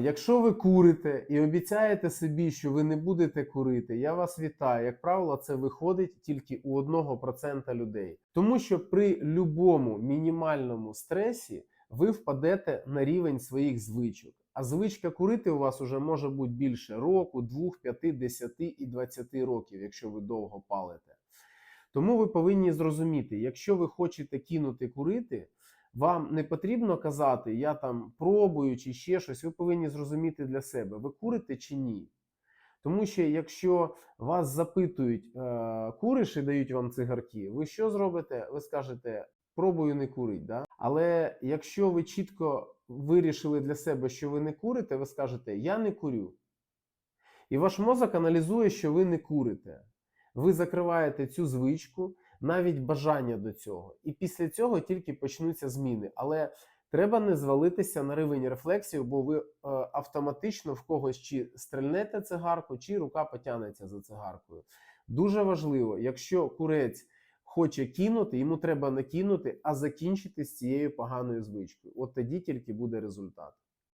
Якщо ви курите і обіцяєте собі, що ви не будете курити, я вас вітаю. Як правило, це виходить тільки у 1% людей. Тому що при любому мінімальному стресі ви впадете на рівень своїх звичок. А звичка курити у вас уже може бути більше року, двох, п'яти, десяти і двадцяти років, якщо ви довго палите. Тому ви повинні зрозуміти, якщо ви хочете кинути курити, вам не потрібно казати, я там пробую чи ще щось. Ви повинні зрозуміти для себе, ви курите чи ні. Тому що якщо вас запитують, е, куриш і дають вам цигарки, ви що зробите? Ви скажете, пробую не курить. Да? Але якщо ви чітко вирішили для себе, що ви не курите, ви скажете, я не курю. І ваш мозок аналізує, що ви не курите. Ви закриваєте цю звичку, навіть бажання до цього. І після цього тільки почнуться зміни. Але треба не звалитися на рівень рефлексів, бо ви е, автоматично в когось чи стрельнете цигарку, чи рука потягнеться за цигаркою. Дуже важливо, якщо курець хоче кинути, йому треба не кинути, а закінчити з цією поганою звичкою. От тоді тільки буде результат.